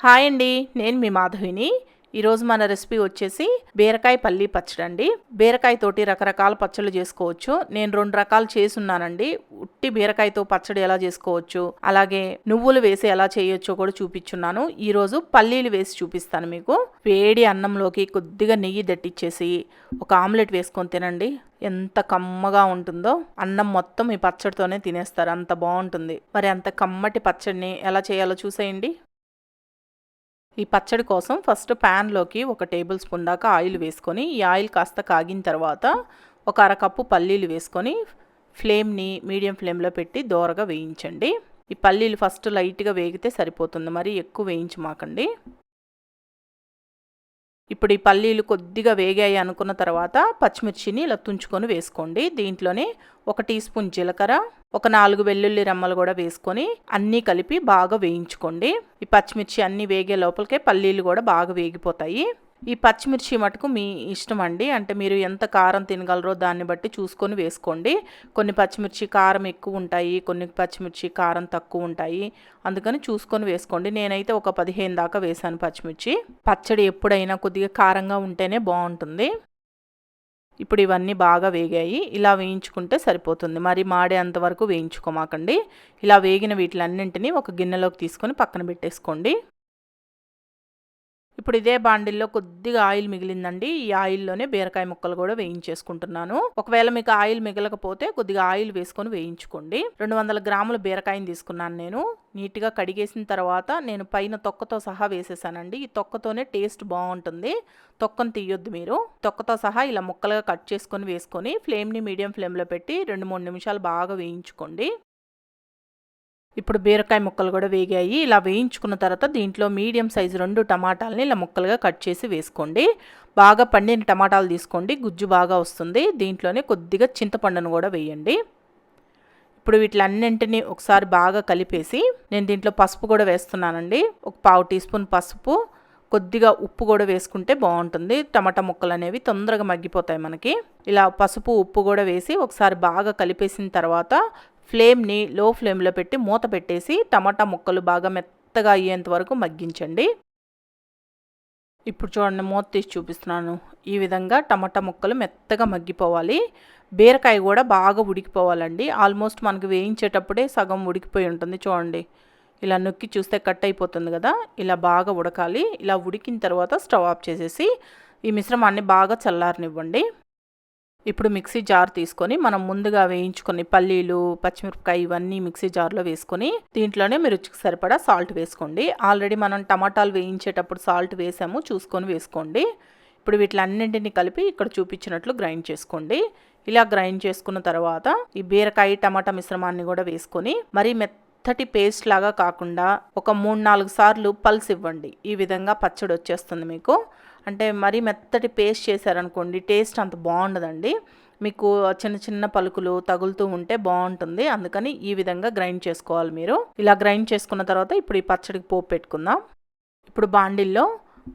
Hi అండి నేను మీ మాధవిని. ఈరోజు మన రెసిపీ వచ్చేసి బీరకాయ పల్లీ పచ్చడి అండి. బీరకాయ తోటి రకరకాల పచ్చళ్ళు చేసుకోవచ్చు. నేను రెండు రకాలు చేసున్నానండి. ఉట్టి బీరకాయతో పచ్చడి ఎలా చేసుకోవచ్చు అలాగే నువ్వులు వేసి ఎలా చేయొచ్చో కూడా చూపించున్నాను ఈరోజు పల్లీలు వేసి చూపిస్తాను మీకు. వేడి అన్నంలోకి కొద్దిగా నెయ్యి దట్టిచ్చేసి ఒక ఆమ్లెట్ వేసుకొని తినండి. ఎంత కమ్మగా ఉంటుందో. అన్నం మొత్తం ఈ పచ్చడితోనే తినేస్తారు. అంత బాగుంటుంది. మరి అంత కమ్మటి పచ్చడిని ఎలా చేయాలో చూసేయండి. ఈ పచ్చడి కోసం ఫస్ట్ ప్యాన్లోకి ఒక టేబుల్ స్పూన్ దాకా ఆయిల్ వేసుకొని ఈ ఆయిల్ కాస్త కాగిన తర్వాత ఒక అరకప్పు పల్లీలు వేసుకొని ఫ్లేమ్ని మీడియం ఫ్లేమ్లో పెట్టి దోరగా వేయించండి. ఈ పల్లీలు ఫస్ట్ లైట్గా వేగితే సరిపోతుంది. మరి ఎక్కువ వేయించమాకండి. ఇప్పుడు ఈ పల్లీలు కొద్దిగా వేగాయి అనుకున్న తర్వాత పచ్చిమిర్చిని ఇలా తుంచుకొని వేసుకోండి. దీంట్లోనే ఒక టీ స్పూన్ జీలకర్ర ఒక నాలుగు వెల్లుల్లి రెమ్మలు కూడా వేసుకొని అన్నీ కలిపి బాగా వేయించుకోండి. ఈ పచ్చిమిర్చి అన్నీ వేగే లోపలికే పల్లీలు కూడా బాగా వేగిపోతాయి. ఈ పచ్చిమిర్చి మటుకు మీ ఇష్టం అండి. అంటే మీరు ఎంత కారం తినగలరో దాన్ని బట్టి చూసుకొని వేసుకోండి. కొన్ని పచ్చిమిర్చి కారం ఎక్కువ ఉంటాయి కొన్ని పచ్చిమిర్చి కారం తక్కువ ఉంటాయి. అందుకని చూసుకొని వేసుకోండి. నేనైతే ఒక పదిహేను దాకా వేసాను పచ్చిమిర్చి. పచ్చడి ఎప్పుడైనా కొద్దిగా కారంగా ఉంటేనే బాగుంటుంది. ఇప్పుడు ఇవన్నీ బాగా వేగాయి. ఇలా వేయించుకుంటే సరిపోతుంది. మరి మాడే అంతవరకు వేయించుకోమాకండి. ఇలా వేగిన వీటిలన్నింటినీ ఒక గిన్నెలోకి తీసుకొని పక్కన పెట్టేసుకోండి. ఇప్పుడు ఇదే బాండిల్లో కొద్దిగా ఆయిల్ మిగిలిందండి. ఈ ఆయిల్లోనే బీరకాయ ముక్కలు కూడా వేయించేసుకుంటున్నాను. ఒకవేళ మీకు ఆయిల్ మిగలకపోతే కొద్దిగా ఆయిల్ వేసుకొని వేయించుకోండి. రెండు వందల గ్రాముల బీరకాయని తీసుకున్నాను నేను. నీట్గా కడిగేసిన తర్వాత నేను పైన తొక్కతో సహా వేసేసానండి. ఈ తొక్కతోనే టేస్ట్ బాగుంటుంది. తొక్కను తీయొద్దు మీరు. తొక్కతో సహా ఇలా ముక్కలుగా కట్ చేసుకొని వేసుకొని ఫ్లేమ్ని మీడియం ఫ్లేమ్లో పెట్టి రెండు మూడు నిమిషాలు బాగా వేయించుకోండి. ఇప్పుడు బీరకాయ ముక్కలు కూడా వేగాయి. ఇలా వేయించుకున్న తర్వాత దీంట్లో మీడియం సైజు రెండు టమాటాలని ఇలా ముక్కలుగా కట్ చేసి వేసుకోండి. బాగా పండిన టమాటాలు తీసుకోండి. గుజ్జు బాగా వస్తుంది. దీంట్లోనే కొద్దిగా చింతపండును కూడా వేయండి. ఇప్పుడు వీటిలన్నింటినీ ఒకసారి బాగా కలిపేసి నేను దీంట్లో పసుపు కూడా వేస్తున్నానండి. ఒక పావు టీ స్పూన్ పసుపు కొద్దిగా ఉప్పు కూడా వేసుకుంటే బాగుంటుంది. టమాటా ముక్కలు అనేవి తొందరగా మగ్గిపోతాయి మనకి. ఇలా పసుపు ఉప్పు కూడా వేసి ఒకసారి బాగా కలిపేసిన తర్వాత ఫ్లేమ్ని లో ఫ్లేమ్లో పెట్టి మూత పెట్టేసి టమాటా ముక్కలు బాగా మెత్తగా అయ్యేంత వరకు మగ్గించండి. ఇప్పుడు చూడండి మూత తీసి చూపిస్తున్నాను. ఈ విధంగా టమాటా ముక్కలు మెత్తగా మగ్గిపోవాలి. బీరకాయ కూడా బాగా ఉడికిపోవాలండి. ఆల్మోస్ట్ మనకు వేయించేటప్పుడే సగం ఉడికిపోయి ఉంటుంది చూడండి. ఇలా నొక్కి చూస్తే కట్ అయిపోతుంది కదా ఇలా బాగా ఉడకాలి. ఇలా ఉడికిన తర్వాత స్టవ్ ఆఫ్ చేసేసి ఈ మిశ్రమాన్ని బాగా చల్లారనివ్వండి. ఇప్పుడు మిక్సీ జార్ తీసుకొని మనం ముందుగా వేయించుకొని పల్లీలు పచ్చిమిరపకాయ ఇవన్నీ మిక్సీ జార్లో వేసుకొని దీంట్లోనే మీరు రుచికి సరిపడా సాల్ట్ వేసుకోండి. ఆల్రెడీ మనం టమాటాలు వేయించేటప్పుడు సాల్ట్ వేసాము చూసుకొని వేసుకోండి. ఇప్పుడు వీటిలన్నింటినీ కలిపి ఇక్కడ చూపించినట్లు గ్రైండ్ చేసుకోండి. ఇలా గ్రైండ్ చేసుకున్న తర్వాత ఈ బీరకాయ టమాటా మిశ్రమాన్ని కూడా వేసుకొని మరీ మెత్తటి పేస్ట్ లాగా కాకుండా ఒక మూడు నాలుగు సార్లు పల్స్ ఇవ్వండి. ఈ విధంగా పచ్చడి వచ్చేస్తుంది మీకు. అంటే మరీ మెత్తటి పేస్ట్ చేశారనుకోండి టేస్ట్ అంత బాగుండదండి. మీకు చిన్న చిన్న పలుకులు తగులుతూ ఉంటే బాగుంటుంది. అందుకని ఈ విధంగా గ్రైండ్ చేసుకోవాలి మీరు. ఇలా గ్రైండ్ చేసుకున్న తర్వాత ఇప్పుడు ఈ పచ్చడికి పోపు పెట్టుకుందాం. ఇప్పుడు బాండిల్లో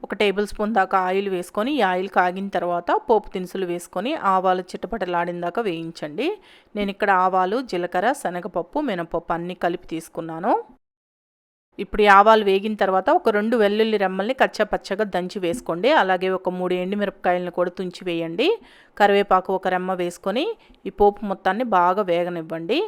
ఒక టేబుల్ స్పూన్ దాకా ఆయిల్ వేసుకొని ఈ ఆయిల్ కాగిన తర్వాత పోపు దినుసులు వేసుకొని ఆవాలు చిట్టపటలాడిన దాకా వేయించండి. నేను ఇక్కడ ఆవాలు జీలకర్ర శనగపప్పు మినపప్పు అన్నీ కలిపి తీసుకున్నాను. ఇప్పుడు ఆవాలు వేగిన తర్వాత ఒక రెండు వెల్లుల్లి రెమ్మల్ని కచ్చపచ్చగా దంచి వేసుకోండి. అలాగే ఒక మూడు ఎండుమిరపకాయలను కూడా తుంచి వేయండి. కరివేపాకు ఒక రెమ్మ వేసుకొని ఈ పోపు మొత్తాన్ని బాగా వేగనివ్వండి.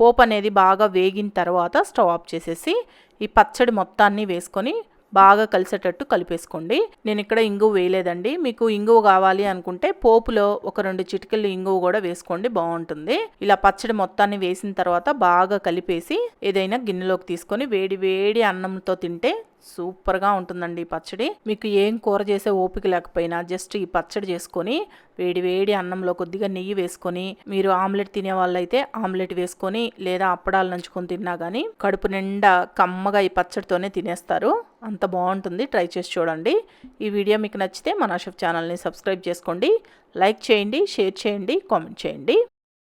పోపు అనేది బాగా వేగిన తర్వాత స్టవ్ ఆఫ్ చేసేసి ఈ పచ్చడి మొత్తాన్ని వేసుకొని బాగా కలిసేటట్టు కలిపేసుకోండి. నేను ఇక్కడ ఇంగువ వేయలేదండి. మీకు ఇంగువ కావాలి అనుకుంటే పోపులో ఒక రెండు చిటికలు ఇంగువ కూడా వేసుకోండి బాగుంటుంది. ఇలా పచ్చడి మొత్తాన్ని వేసిన తర్వాత బాగా కలిపేసి ఏదైనా గిన్నెలోకి తీసుకొని వేడి వేడి అన్నంతో తింటే సూపర్గా ఉంటుందండి ఈ పచ్చడి. మీకు ఏం కూర చేసే ఓపిక లేకపోయినా జస్ట్ ఈ పచ్చడి చేసుకొని వేడి వేడి అన్నంలో కొద్దిగా నెయ్యి వేసుకొని మీరు ఆమ్లెట్ తినే వాళ్ళైతే ఆమ్లెట్ వేసుకొని లేదా అప్పడాలు నంచుకొని తిన్నా కానీ కడుపు నిండా కమ్మగా ఈ పచ్చడితోనే తినేస్తారు. అంత బాగుంటుంది. ట్రై చేసి చూడండి. ఈ వీడియో మీకు నచ్చితే మన షెఫ్ ఛానల్ని సబ్స్క్రైబ్ చేసుకోండి. లైక్ చేయండి షేర్ చేయండి కామెంట్ చేయండి.